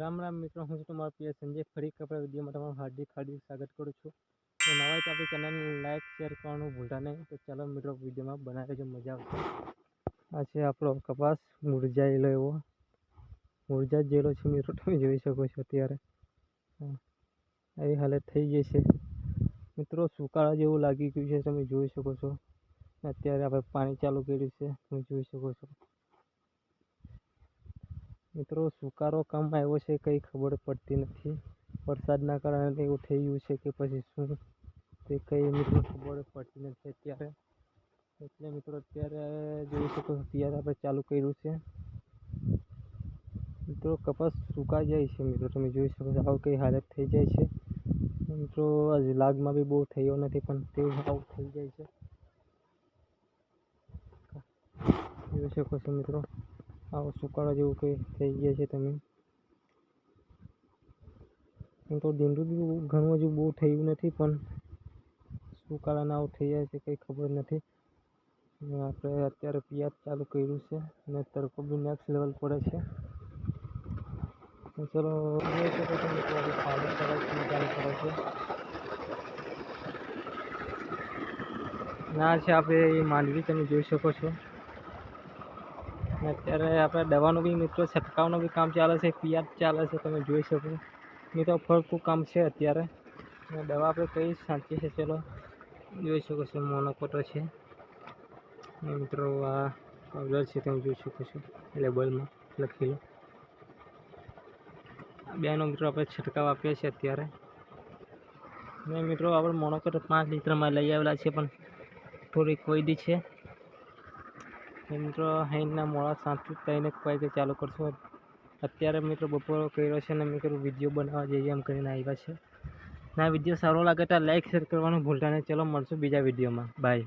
રામ રામ મિત્રો, હું છું તમારો પ્રિય સંજય. ફરી કપડા વિડીયોમાં તમારું હાર્દિક હાર્દિક સ્વાગત કરું છું. તો નવા હોય તો આપણી ચેનલને લાઈક શેર કરવાનું ભૂલતા નહીં. તો ચાલો મિત્રો, વિડીયોમાં બનાવી લેજો મજા આવશે આ છે આપણો કપાસ મુરઝાયેલો એવો. મુરઝા જેલો છે મિત્રો, તમે જોઈ શકો છો અત્યારે. આવી હાલત થઈ ગઈ છે. મિત્રો, સુકાળા જેવું લાગી ગયું છે, તમે જોઈ શકો છો. અત્યારે આપણે પાણી ચાલુ કર્યું છે, તમે જોઈ શકો છો. મિત્રો, સુકારો કામ આવ્યો છે, કંઈ ખબર પડતી નથી. વરસાદના કારણે એવું થઈ ગયું છે કે પછી શું તે કંઈ મિત્રો ખબર પડતી નથી અત્યારે. એટલે મિત્રો, અત્યારે જોઈ શકો અત્યારે આપણે ચાલુ કર્યું છે. મિત્રો, કપાસ સુકાઈ જાય છે, મિત્રો, તમે જોઈ શકો છો આવું કંઈ હાલત થઈ જાય છે. મિત્રો, આજે લાગમાં બી બહુ થયો નથી, પણ તે આવું થઈ જાય છે. જોઈ શકો છો, મિત્રો. આવો સુકાળો જેવું કંઈ થઈ ગયા છે તમે. હું તો ધીંડું બી ઘણું હજુ બહુ થયું નથી, પણ સુકાળાના આવું થઈ જાય છે કંઈ ખબર નથી. આપણે અત્યારે પિયાજ ચાલુ કર્યું છે અને તડકો બી નેક્સ્ટ લેવલ પડે છે. ચલો કરાવવાનું ચાલુ કરે છે. ના છે, આપણે એ માંડવી તમે જોઈ શકો છો. અત્યારે આપણે દવાનું બી મિત્રો છંટકાવનું બી કામ ચાલે છે, પિયાજ ચાલે છે, તમે જોઈ શકો. મિત્રો ફરતું કામ છે અત્યારે. દવા આપણે કઈ સાચી છે ચલો, જોઈ શકો છો મોનોકોટો છે. મિત્રો આ પાવડર છે, તમે જોઈ શકો છો, લેબલમાં લખેલું. આ બેનો મિત્રો આપણે છંટકાવ આપીએ છીએ અત્યારે. અને મિત્રો આપણે મોનોકોટો પાંચ લીટરમાં લઈ આવેલા છે, પણ થોડીક કોઈડી છે. મિત્રો અહીંના મોડા સાંજથી તઈને વાગે ચાલુ કરશું. અત્યારે મિત્રો બપોરો કર્યો છે અને મેં કર્યું વીડિયો બનાવવા જઈએ એમ કરીને આવ્યા છે. ના, વીડિયો સારો લાગે તો લાઈક, શેર કરવાનું ભૂલતા નહીં. ચલો, મળશું બીજા વિડીયોમાં. બાય.